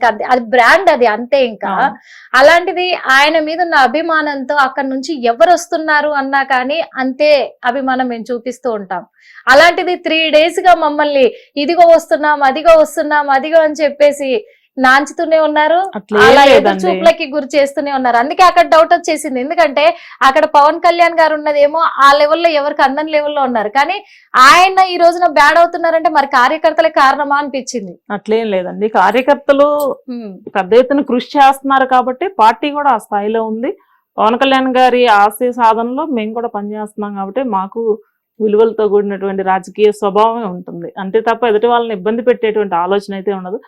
అది అది బ్రాండ్ అది అంతే ఇంకా. అలాంటిది ఆయన మీద ఉన్న అభిమానంతో అక్కడ నుంచి ఎవరు వస్తున్నారు అన్నా కానీ అంతే అభిమానం మేము చూపిస్తూ ఉంటాం అలాంటిది త్రీ డేస్గా మమ్మల్ని ఇదిగో వస్తున్నాం అదిగో వస్తున్నాం అదిగో అని చెప్పేసి నాంచుతూనే ఉన్నారు. అలా ఎదురు చూపులకి గురి చేస్తూనే ఉన్నారు. అందుకే అక్కడ డౌట్ వచ్చేసింది. ఎందుకంటే అక్కడ పవన్ కళ్యాణ్ గారు ఉన్నదేమో ఆ లెవెల్లో ఎవరికి అందని లెవెల్లో ఉన్నారు. కానీ ఆయన ఈ రోజున బ్యాడ్ అవుతున్నారంటే మరి కార్యకర్తలే కారణమా అనిపించింది. అట్లేం లేదండి. కార్యకర్తలు పెద్ద ఎత్తున కృషి చేస్తున్నారు కాబట్టి పార్టీ కూడా ఆ స్థాయిలో ఉంది. పవన్ కళ్యాణ్ గారి ఆశయ సాధనలో మేము కూడా పనిచేస్తున్నాం కాబట్టి మాకు విలువలతో కూడినటువంటి రాజకీయ స్వభావమే ఉంటుంది. అంతే తప్ప ఎదుటి వాళ్ళని ఇబ్బంది పెట్టేటువంటి ఆలోచన అయితే ఉండదు.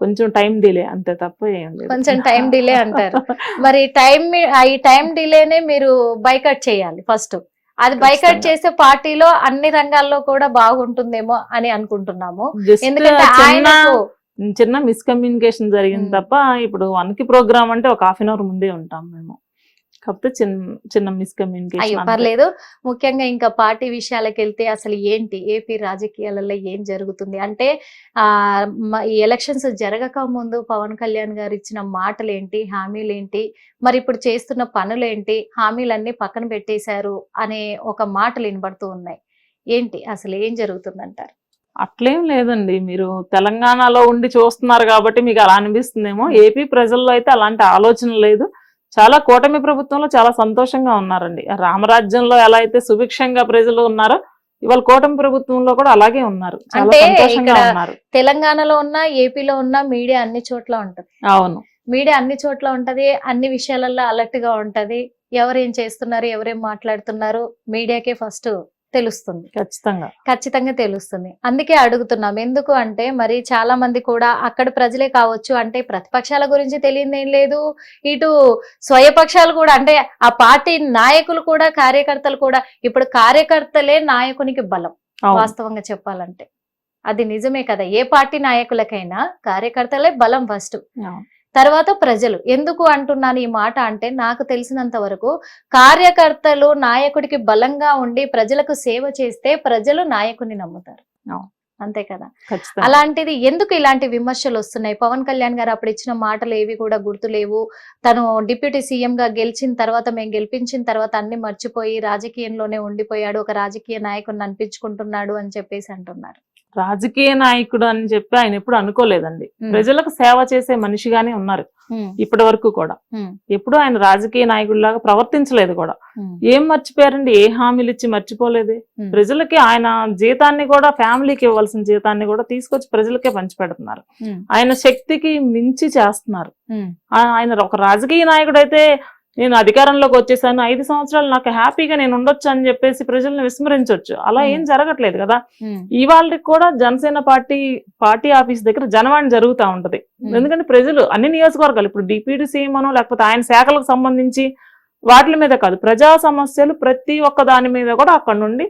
కొంచెం టైం డిలే అంతే తప్ప ఏం లేదు కొంచెం time delay అంటారు. మరి టైం ఈ టైం డిలేనే మీరు బైకట్ చేయాలి ఫస్ట్ అది బైకట్. చేసే పార్టీలో అన్ని రంగాల్లో కూడా బాగుంటుందేమో అని అనుకుంటున్నాము ఎందుకంటే చిన్న ఆయనకు చిన్న మిస్కమ్యూనికేషన్ జరిగింది. తప్ప ఇప్పుడు వన్కి ప్రోగ్రామ్ అంటే ఒక హాఫ్ అన్ అవర్ ముందే ఉంటాం మేము కాకపోతే చిన్న చిన్న మిస్కమ్యూనికేషన్ పర్లేదు. ముఖ్యంగా ఇంకా పార్టీ విషయాలకు వెళ్తే అసలు ఏంటి? ఏపీ రాజకీయాలలో ఏం జరుగుతుంది? అంటే ఆ ఈ ఎలక్షన్స్ జరగక ముందు పవన్ కళ్యాణ్ గారు ఇచ్చిన మాటలు ఏంటి హామీలు ఏంటి మరి ఇప్పుడు చేస్తున్న పనులేంటి? హామీలన్నీ పక్కన పెట్టేశారు అనే ఒక మాటలు వినబడుతూ ఉన్నాయి. ఏంటి? అసలు ఏం జరుగుతుందంటారు? అట్లేం లేదండి. మీరు తెలంగాణలో ఉండి చూస్తున్నారు కాబట్టి మీకు అలా అనిపిస్తుందేమో. ఏపీ ప్రజల్లో అయితే అలాంటి ఆలోచన లేదు. చాలా కూటమి ప్రభుత్వంలో చాలా సంతోషంగా ఉన్నారండి. రామరాజ్యంలో ఎలా అయితే సుభిక్షంగా ప్రజలు ఉన్నారో ఇవాళ కూటమి ప్రభుత్వంలో కూడా అలాగే ఉన్నారు. అంటే తెలంగాణలో ఉన్న ఏపీలో ఉన్న మీడియా అన్ని చోట్ల ఉంటది. అవును. మీడియా అన్ని చోట్ల ఉంటది అన్ని విషయాలలో అలర్ట్గా ఉంటది. ఎవరేం చేస్తున్నారు ఎవరేం మాట్లాడుతున్నారు మీడియాకే ఫస్ట్ తెలుస్తుంది. ఖచ్చితంగా. ఖచ్చితంగా తెలుస్తుంది. అందుకే అడుగుతున్నాం ఎందుకు అంటే మరి చాలా మంది కూడా అక్కడ ప్రజలే కావచ్చు అంటే ప్రతిపక్షాల గురించి తెలియదు లేదు. ఇటు స్వయపక్షాలు కూడా అంటే ఆ పార్టీ నాయకులు కూడా కార్యకర్తలు కూడా ఇప్పుడు కార్యకర్తలే నాయకునికి బలం వాస్తవంగా చెప్పాలంటే. అది నిజమే కదా. ఏ పార్టీ నాయకులకైనా కార్యకర్తలే బలం ఫస్ట్. తర్వాత ప్రజలు ఎందుకు అంటున్నాను ఈ మాట అంటే నాకు తెలిసినంత వరకు కార్యకర్తలు నాయకుడికి బలంగా ఉండి ప్రజలకు సేవ చేస్తే ప్రజలు నాయకుడిని నమ్ముతారు. అంతే కదా? అలాంటిది ఎందుకు ఇలాంటి విమర్శలు వస్తున్నాయి? పవన్ కళ్యాణ్ గారు అప్పుడు ఇచ్చిన మాటలు ఏవి కూడా గుర్తులేవు. తను డిప్యూటీ సీఎం గా గెలిచిన తర్వాత మేము గెలిపించిన తర్వాత అన్ని మర్చిపోయి రాజకీయంలోనే ఉండిపోయాడు. ఒక రాజకీయ నాయకుడిని అనిపించుకుంటున్నాడు అని చెప్పేసి అంటున్నారు. రాజకీయ నాయకుడు అని చెప్పి ఆయన ఎప్పుడు అనుకోలేదండి. ప్రజలకు సేవ చేసే మనిషిగానే ఉన్నారు. ఇప్పటి వరకు కూడా. ఎప్పుడు ఆయన రాజకీయ నాయకుడిలాగా ప్రవర్తించలేదు కూడా. ఏం మర్చిపోయారండి? ఏ హామీలు ఇచ్చి మర్చిపోలేదే. ప్రజలకి ఆయన జీతాన్ని కూడా ఫ్యామిలీకి ఇవ్వాల్సిన జీతాన్ని కూడా తీసుకొచ్చి ప్రజలకే పంచిపెడుతున్నారు. ఆయన శక్తికి మించి చేస్తున్నారు. ఆయన ఒక రాజకీయ నాయకుడు అయితే నేను అధికారంలోకి వచ్చేసాను. ఐదు సంవత్సరాలు నాకు హ్యాపీగా నేను ఉండొచ్చు అని చెప్పేసి ప్రజల్ని విస్మరించవచ్చు అలా ఏం జరగట్లేదు కదా. ఇవాళకి కూడా జనసేన పార్టీ పార్టీ ఆఫీస్ దగ్గర జనవాణి జరుగుతూ ఉంటది. ఎందుకంటే ప్రజలు అన్ని నియోజకవర్గాలు ఇప్పుడు డిప్యూటీ సీఎం అనో లేకపోతే ఆయన శాఖలకు సంబంధించి వాటి మీద కాదు. ప్రజా సమస్యలు ప్రతి ఒక్క దాని మీద కూడా అక్కడ నుండి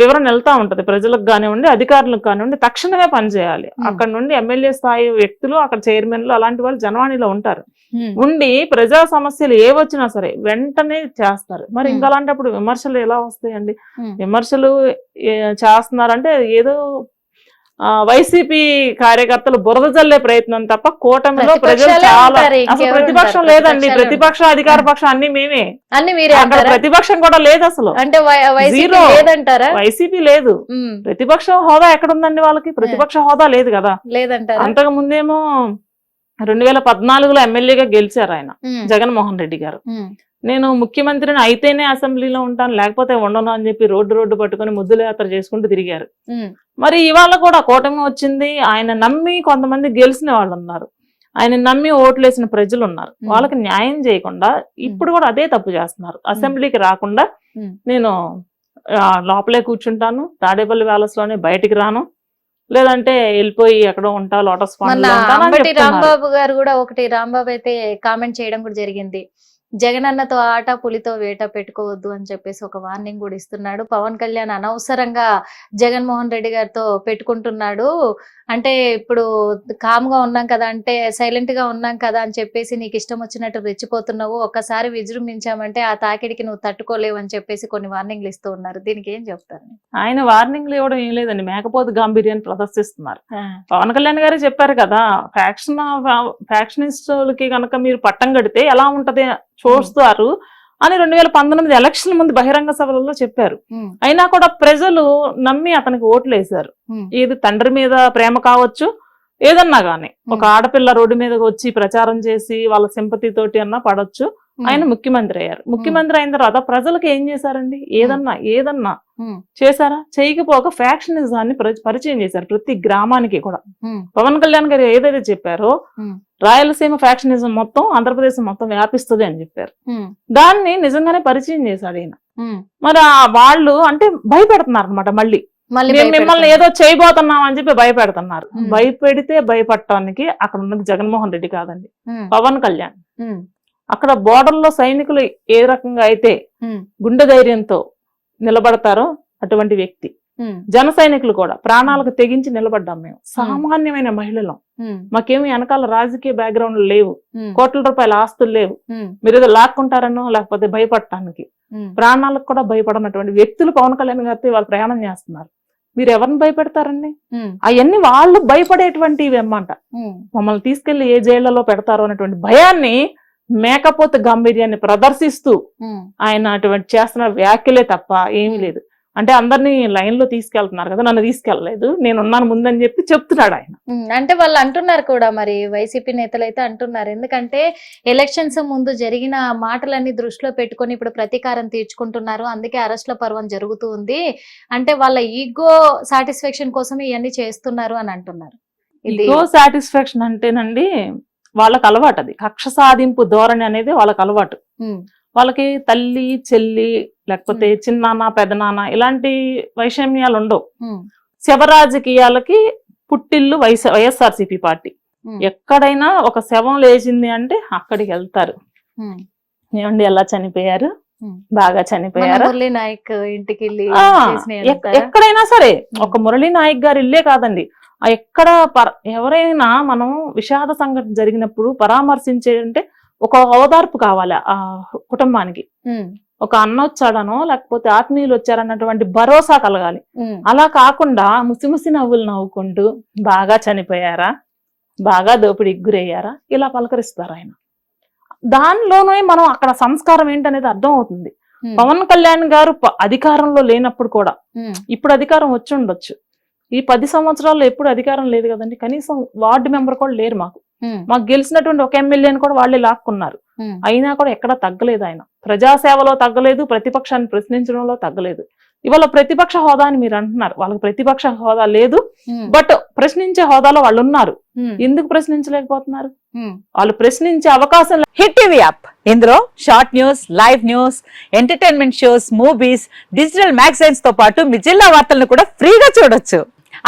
వివరణ వెళ్తా ఉంటది. ప్రజలకు కానివ్వండి అధికారులకు కానివ్వండి తక్షణమే పనిచేయాలి. అక్కడ నుండి ఎమ్మెల్యే స్థాయి వ్యక్తులు అక్కడ చైర్మన్లు అలాంటి వాళ్ళు జనవాణిలో ఉంటారు. ఉండి ప్రజా సమస్యలు ఏ వచ్చినా సరే వెంటనే చేస్తారు. మరి. ఇంకా అలాంటప్పుడు విమర్శలు ఎలా వస్తాయండి. విమర్శలు చేస్తున్నారంటే ఏదో వైసీపీ కార్యకర్తలు బురద జల్లే ప్రయత్నం తప్ప కూటమిలో ప్రజలు చాలా అసలు ప్రతిపక్షం? లేదండి. ప్రతిపక్షం అధికార పక్షం అన్ని మేమే. అన్ని మీరే అక్కడ ప్రతిపక్షం కూడా లేదు అసలు. అంటే వైసీపీ లేదు. ప్రతిపక్ష హోదా ఎక్కడుందండి వాళ్ళకి? ప్రతిపక్ష హోదా లేదు కదా. లేదంటారా? అంతకు ముందేమో రెండు వేల పద్నాలుగులో ఎమ్మెల్యేగా గెలిచారు ఆయన జగన్మోహన్ రెడ్డి గారు. నేను ముఖ్యమంత్రిని అయితేనే అసెంబ్లీలో ఉంటాను లేకపోతే ఉండను అని చెప్పి రోడ్డు రోడ్డు పట్టుకొని ముద్దుల యాత్ర చేసుకుంటూ తిరిగారు. మరి ఇవాళ కూడా కూటమి వచ్చింది ఆయన నమ్మి కొంతమంది గెలిచిన వాళ్ళు ఉన్నారు. ఆయన నమ్మి ఓట్లేసిన ప్రజలు ఉన్నారు. వాళ్ళకి న్యాయం చేయకుండా ఇప్పుడు కూడా అదే తప్పు చేస్తున్నారు. అసెంబ్లీకి రాకుండా. నేను లోపలే కూర్చుంటాను తాడేపల్లి ప్యాలెస్లోనే బయటికి రాను లేదంటే వెళ్ళిపోయి ఎక్కడో ఉంటా లోటస్. రాంబాబు గారు కూడా ఒకటి రాంబాబు అయితే కామెంట్ చేయడం కూడా జరిగింది. జగనన్నతో ఆట పులితో వేట పెట్టుకోవద్దు అని చెప్పేసి ఒక వార్నింగ్ కూడా ఇస్తున్నాడు. పవన్ కళ్యాణ్ అనవసరంగా జగన్మోహన్ రెడ్డి గారితో పెట్టుకుంటున్నాడు. అంటే ఇప్పుడు కామ్గా ఉన్నాం కదా అంటే సైలెంట్గా ఉన్నాం కదా అని చెప్పేసి నీకు ఇష్టం వచ్చినట్టు రెచ్చిపోతున్నావు. ఒక్కసారి విజృంభించామంటే ఆ తాకిడికి నువ్వు తట్టుకోలేవు అని చెప్పేసి కొన్ని వార్నింగ్లు ఇస్తూ ఉన్నారు. దీనికి ఏం చెప్తారు? ఆయన వార్నింగ్లు ఇవ్వడం ఏం లేదండి. మేకపోతు గాంభీర్యాన్ని ప్రదర్శిస్తున్నారు. పవన్ కళ్యాణ్ గారే చెప్పారు కదా ఫ్యాక్షన్ ఫ్యాక్షనిస్టులకి కనుక మీరు పట్టం కడితే ఎలా ఉంటది చూస్తారు అని రెండు వేల పంతొమ్మిది ఎలక్షన్ ముందు బహిరంగ సభలలో చెప్పారు. అయినా కూడా ప్రజలు నమ్మి అతనికి ఓట్లు వేశారు. ఇది తండ్రి మీద ప్రేమ కావచ్చు ఏదన్నా గానీ. ఒక ఆడపిల్ల రోడ్డు మీదకి వచ్చి ప్రచారం చేసి వాళ్ళ సింపతి తోటి అన్నా పడొచ్చు. ఆయన ముఖ్యమంత్రి అయ్యారు ముఖ్యమంత్రి అయిన తర్వాత ప్రజలకు ఏం చేశారండి? ఏదన్నా ఏదన్నా చేశారా? చేయకపోక ఫ్యాక్షనిజాన్ని ప్ర- పరిచయం చేశారు ప్రతి గ్రామానికి కూడా. పవన్ కళ్యాణ్ గారు ఏదైతే చెప్పారో రాయలసీమ ఫ్యాక్షనిజం మొత్తం ఆంధ్రప్రదేశ్ మొత్తం వ్యాపిస్తుంది అని చెప్పారు. దాన్ని నిజంగానే పరిచయం చేశాడు ఈయన. మరి ఆ వాళ్ళు అంటే భయపెడుతున్నారు అనమాట మళ్ళీ. మళ్ళీ మేము మిమ్మల్ని. ఏదో చేయబోతున్నాం అని చెప్పి భయపెడుతున్నారు. భయపెడితే భయపడటానికి అక్కడ ఉన్నది జగన్మోహన్ రెడ్డి కాదండి. పవన్ కళ్యాణ్. అక్కడ బోర్డర్లో సైనికులు ఏ రకంగా అయితే గుండె ధైర్యంతో నిలబడతారో అటువంటి వ్యక్తి. జన సైనికులు కూడా ప్రాణాలకు తెగించి నిలబడ్డాం మేము. సామాన్యమైన మహిళలం. మాకేమి వెనకాల రాజకీయ బ్యాక్గ్రౌండ్ లేవు. కోట్ల రూపాయల ఆస్తులు లేవు. మీరు ఏదో లాక్కుంటారనో లేకపోతే భయపడటానికి. ప్రాణాలకు కూడా భయపడనటువంటి వ్యక్తులు పవన్ కళ్యాణ్ గారితో వాళ్ళు ప్రయాణం చేస్తున్నారు. మీరు ఎవరిని భయపెడతారండి? అవన్నీ వాళ్ళు భయపడేటువంటివి అన్నమాట. మమ్మల్ని తీసుకెళ్ళి ఏ జైళ్ళలో పెడతారో అనేటువంటి భయాన్ని మేకపోతే గాంభీర్యాన్ని ప్రదర్శిస్తూ ఆయన అటువంటి చేస్తున్న వ్యాఖ్యలే తప్ప ఏమీ లేదు. అంటే అందరినీ లైన్లో తీసుకెళ్తున్నారు కదా నన్ను తీసుకెళ్ళలేదు నేను ఉన్నాను ముందని చెప్పి చెప్తున్నాడు ఆయన. అంటే వాళ్ళు అంటున్నారు కూడా మరి వైసీపీ నేతలు అయితే అంటున్నారు. ఎందుకంటే ఎలక్షన్స్ ముందు జరిగిన మాటలన్నీ దృష్టిలో పెట్టుకొని ఇప్పుడు ప్రతీకారం తీర్చుకుంటున్నారు. అందుకే అరెస్ట్ల పర్వం జరుగుతూ ఉంది. అంటే వాళ్ళ ఈగో సాటిస్ఫాక్షన్ కోసం ఇవన్నీ చేస్తున్నారు అని అంటున్నారు. ఇగో సాటిస్ఫాక్షన్ అంటేనండి వాళ్ళకి అలవాటు అది. కక్ష సాధింపు ధోరణి అనేది వాళ్ళకి అలవాటు. వాళ్ళకి తల్లి చెల్లి లేకపోతే చిన్నాన్న పెదనాన్న ఇలాంటి వైషమ్యాలు ఉండవు. ఉమ్, శవ రాజకీయాలకి పుట్టిల్లు వైఎస్ వైఎస్ఆర్సీపీ పార్టీ. ఎక్కడైనా ఒక శవం లేచింది అంటే అక్కడికి వెళ్తారు. ఏమండి ఎలా చనిపోయారు. బాగా చనిపోయారు? మురళీ నాయక్ ఇంటికి? ఎక్కడైనా సరే. ఒక మురళీ నాయక్ గారు ఇల్లే కాదండి. ఎక్కడ పర- ఎవరైనా మనం విషాద సంఘటన జరిగినప్పుడు పరామర్శించే అంటే ఒక ఓదార్పు కావాలి ఆ కుటుంబానికి. ఒక అన్న వచ్చాడనో లేకపోతే ఆత్మీయులు వచ్చారన్నటువంటి భరోసా కలగాలి. అలా కాకుండా ముసిముసి నవ్వులు నవ్వుకుంటూ బాగా చనిపోయారా? బాగా దోపిడీకి గురయ్యారా? ఇలా పలకరిస్తారు ఆయన. దానిలోనే మనం అక్కడ సంస్కారం ఏంటనేది అర్థం అవుతుంది పవన్ కళ్యాణ్ గారు అధికారంలో లేనప్పుడు కూడా ఇప్పుడు అధికారం వచ్చి ఉండొచ్చు. ఈ పది సంవత్సరాల్లో ఎప్పుడు అధికారం లేదు కదండి. కనీసం వార్డు మెంబర్ కూడా లేరు మాకు. మాకు గెలిచినటువంటి ఒక ఎమ్మెల్యేని కూడా వాళ్ళే లాక్కున్నారు. అయినా కూడా ఎక్కడా తగ్గలేదు ఆయన. ప్రజాసేవలో తగ్గలేదు ప్రతిపక్షాన్ని ప్రశ్నించడంలో తగ్గలేదు. ఇవాళ ప్రతిపక్ష హోదా అని మీరు అంటున్నారు. వాళ్ళకి ప్రతిపక్ష హోదా లేదు. బట్ ప్రశ్నించే హోదాలో వాళ్ళు ఉన్నారు. ఎందుకు ప్రశ్నించలేకపోతున్నారు. వాళ్ళు ప్రశ్నించే అవకాశం హిట్ టీవీ యాప్. ఇందులో short news live news entertainment shows movies digital మ్యాగజైన్స్తో పాటు మీ జిల్లా వార్తలను కూడా ఫ్రీగా చూడొచ్చు.